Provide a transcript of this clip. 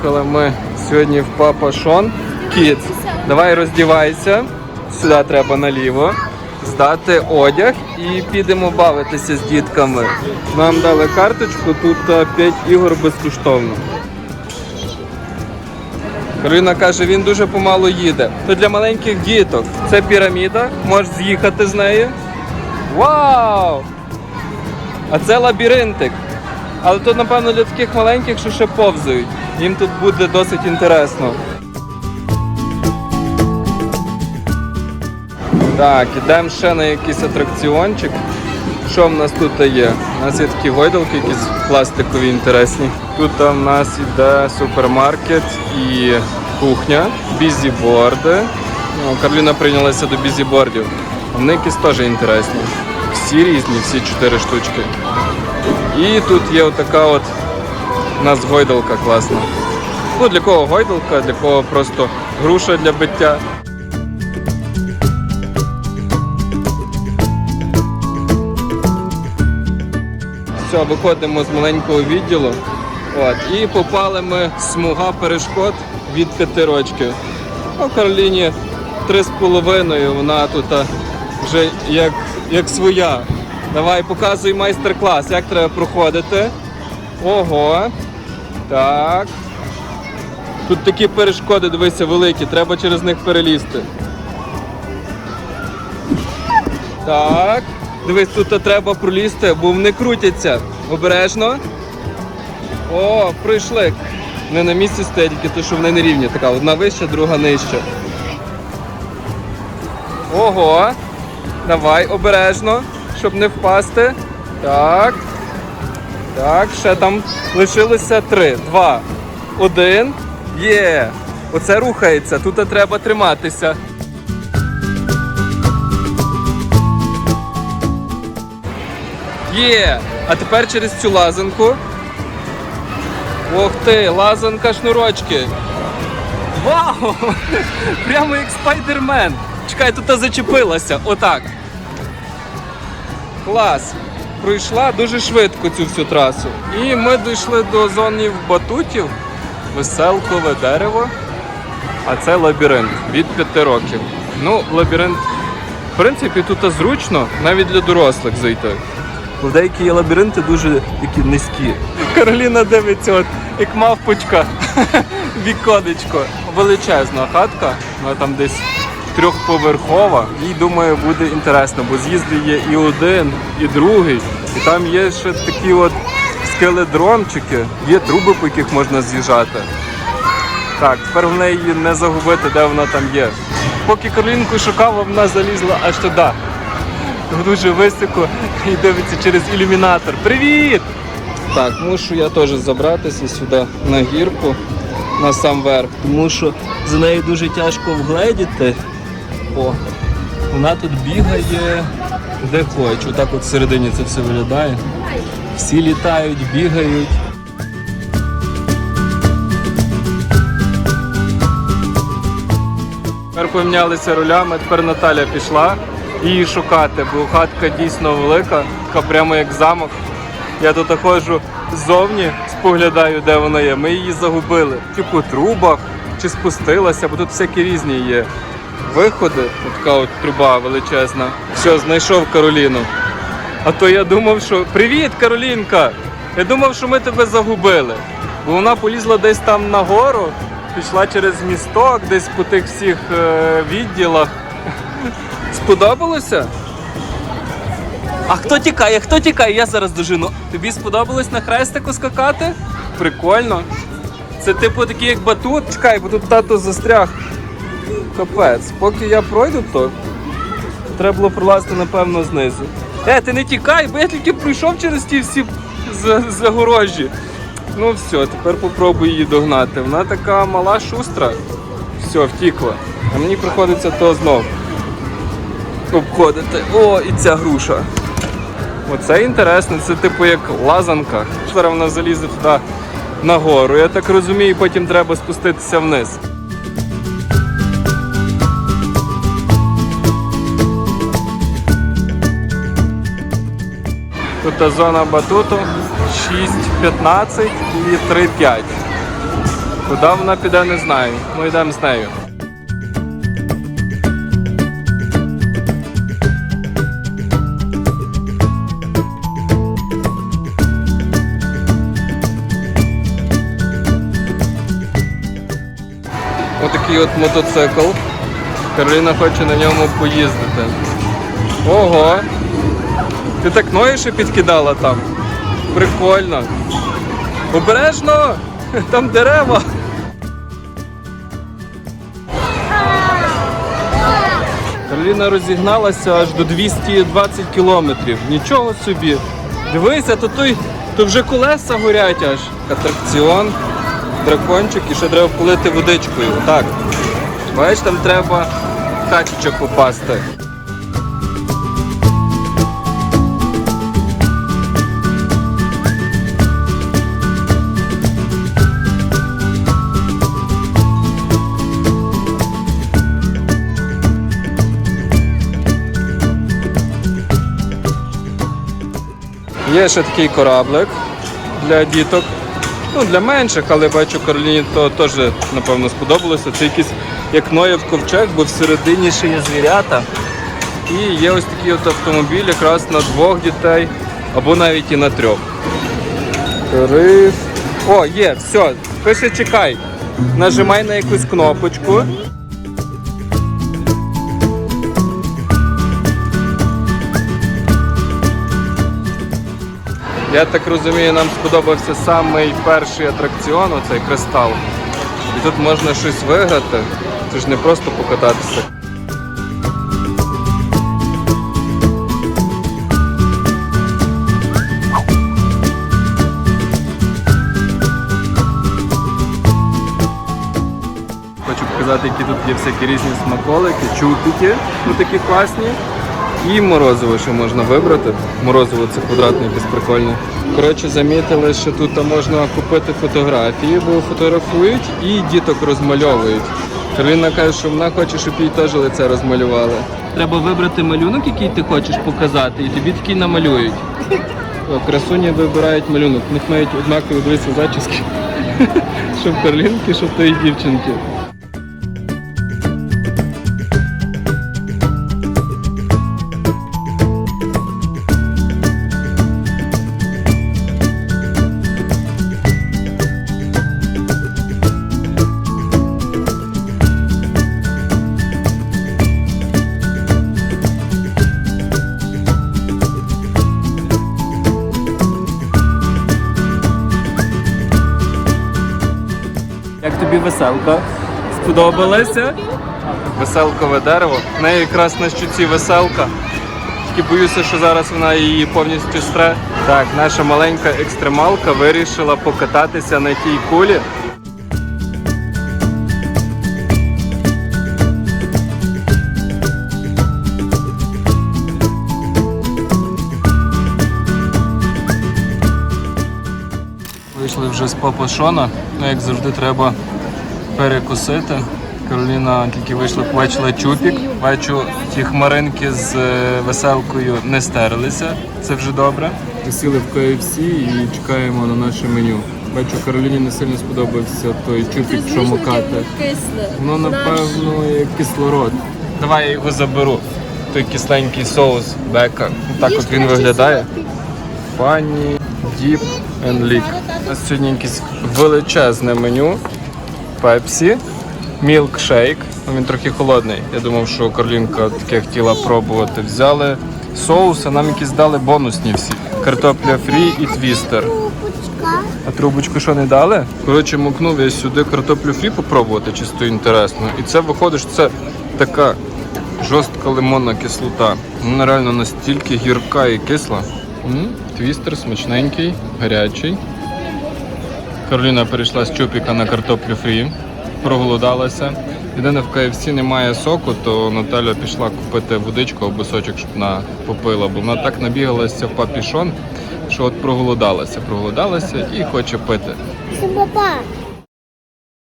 Приїхали ми сьогодні в Папа Шон Kids. Давай роздівайся. Сюди треба наліво. Здати одяг і підемо бавитися з дітками. Нам дали карточку, тут 5 ігор безкоштовно. Кароліна каже, він дуже помало їде. То для маленьких діток. Це піраміда, можеш з'їхати з неї. Вау! А це лабіринтик. Але тут, напевно, для таких маленьких, що ще повзають. Їм тут буде досить інтересно. Так, ідемо ще на якийсь атракціончик. Що в нас тут є? У нас є такі гойдалки, якісь пластикові інтересні. Тут в нас іде супермаркет і кухня, бізіборди. Ну, Карліна прийнялася до бізібордів. Вони якісь теж інтересні. Всі різні, всі чотири штучки. І тут є отака от у нас гойдалка класна. Ну, для кого гойдалка, для кого просто груша для биття. Все, виходимо з маленького відділу. От, і попали ми смуга перешкод від п'яти рочків. Ну, Кароліні три з половиною, вона тут вже як, як своя. Давай, показуй майстер-клас, як треба проходити. Ого. Так. Тут такі перешкоди, дивися, великі, треба через них перелізти. Так. Дивись, тут треба пролізти, бо вони крутяться. Обережно. О, пройшли. Не на місці стоять, тільки то, що вони не рівні. Така одна вища, друга нижча. Ого. Давай, обережно, щоб не впасти. Так. Так, ще там лишилося три. Два. Один. Є. Оце рухається. Тут треба триматися. Є! А тепер через цю лазанку. Ох ти, лазанка шнурочки. Вау! Прямо як спайдермен. Чекай, тут зачепилася. Отак. Клас. Пройшла дуже швидко цю всю трасу. І ми дійшли до зони батутів. Веселкове дерево. А це лабіринт від 5 років. Ну, лабіринт, в принципі, тут зручно навіть для дорослих зайти. Бо деякі є лабіринти дуже такі низькі. Кароліна дивиться, от як мавпочка, віконечко. Величезна хатка, вона там десь трьохповерхова. Їй думаю, буде інтересно, бо з'їзди є і один, і другий. І там є ще такі от скеледромчики, є труби, по яких можна з'їжджати. Так, тепер в неї не загубити, де вона там є. Поки Каролінку шукав, вона залізла аж туди. Дуже високо і дивиться через ілюмінатор. Привіт! Так, мушу я теж забратися сюди на гірку, на сам верх. Тому що за нею дуже тяжко вгледіти. О, вона тут бігає де хоче. Отак от всередині це все виглядає. Всі літають, бігають. Тепер помінялися ролями, тепер Наталя пішла її шукати, бо хатка дійсно велика, така прямо як замок. Я тут ходжу ззовні, споглядаю, де вона є. Ми її загубили. Чи по трубах, чи спустилася, бо тут всякі різні є. Виходи, така от труба величезна. Все, знайшов Кароліну. А то я думав, що. Привіт, Каролінка! Я думав, що ми тебе загубили. Бо вона полізла десь там нагору, пішла через місток, десь по тих всіх е, відділах. Сподобалося? А хто тікає? Хто тікає? Я зараз дожину. Тобі сподобалось на хрестику скакати? Прикольно. Це типу такий як батут. Чекай, бо тут тато застряг. Капець. Поки я пройду, то треба було пролазити, напевно, знизу. Е, ти не тікай, бо я тільки пройшов через ті всі загорожі. Ну все, тепер попробуй її догнати. Вона така мала шустра. Все, втікла. А мені приходиться то знов обходити. О, і ця груша. Оце інтересно, це типу як лазанка. Зараз вона залізе туди нагору. Я так розумію, потім треба спуститися вниз. Тут зона батуту 6.15 і 3.5. Куди вона піде, не знаю. Ми йдемо з нею. Отакий от мотоцикл. Кароліна хоче на ньому поїздити. Ого! Ти так ноги ще підкидала там. Прикольно. Обережно! Там дерева. Кароліна розігналася аж до 220 кілометрів. Нічого собі. Дивися, то той, то вже колеса горять аж. Атракціон, дракончик і ще треба полити водичкою. Так. Бачиш, там треба в качечок попасти. Є ще такий кораблик для діток. Ну, для менших, але бачу, Кароліні то теж, напевно, сподобалося. Це якийсь як Ноєв ковчег, бо всередині ще є звірята. І є ось такий от автомобіль якраз на двох дітей або навіть і на трьох. Тариф. О, є, все, пише чекай. Нажимай на якусь кнопочку. Я так розумію, нам сподобався самий перший атракціон, оцей кристал. І тут можна щось виграти. Це ж не просто покататися. Хочу показати, які тут є всякі різні смаколики, чупики, ну такі класні. І морозиво ще можна вибрати. Морозиво це квадратне, якесь прикольне. Коротше, замітили, що тут можна купити фотографії, бо фотографують і діток розмальовують. Кароліна каже, що вона хоче, щоб їй теж лице розмалювали. Треба вибрати малюнок, який ти хочеш показати, і тобі такий намалюють. Красуні вибирають малюнок. У них мають однакові дивися зачіски. Що в Карлінки, що в тої дівчинки. Тобі веселка? Сподобалася? Веселкове дерево. В неї якраз на щуці веселка. Тільки боюся, що зараз вона її повністю стре. Так, наша маленька екстремалка вирішила покататися на тій кулі. Вже з Папашона. Ну, як завжди, треба перекусити. Кароліна тільки вийшла, побачила чупік. Бачу, ті хмаринки з е, веселкою не стерлися. Це вже добре. Сіли в KFC і чекаємо на наше меню. Бачу, Кароліні не сильно сподобався той чупік, що кисле. Ну, напевно, як кислород. Давай я його заберу. Той кисленький соус бека. Так от він виглядає. Фані, діп and нас сьогодні якесь величезне меню. Пепсі, мілкшейк. Ну, він трохи холодний. Я думав, що Карлінка таке хотіла пробувати. Взяли соус, а нам якісь дали бонусні всі. Картопля фрі і твістер. А трубочку що не дали? Коротше, мукнув я сюди картоплю фрі попробувати, чисто інтересно. І це виходить, що це така жорстка лимонна кислота. Вона реально настільки гірка і кисла. Твістер смачненький, гарячий. Кароліна перейшла з чупіка на картоплю фрі, проголодалася. Єдине в KFC немає соку, то Наталя пішла купити водичку або сочок, щоб вона попила, бо вона так набігалася в папішон, що от проголодалася, проголодалася і хоче пити. Папа,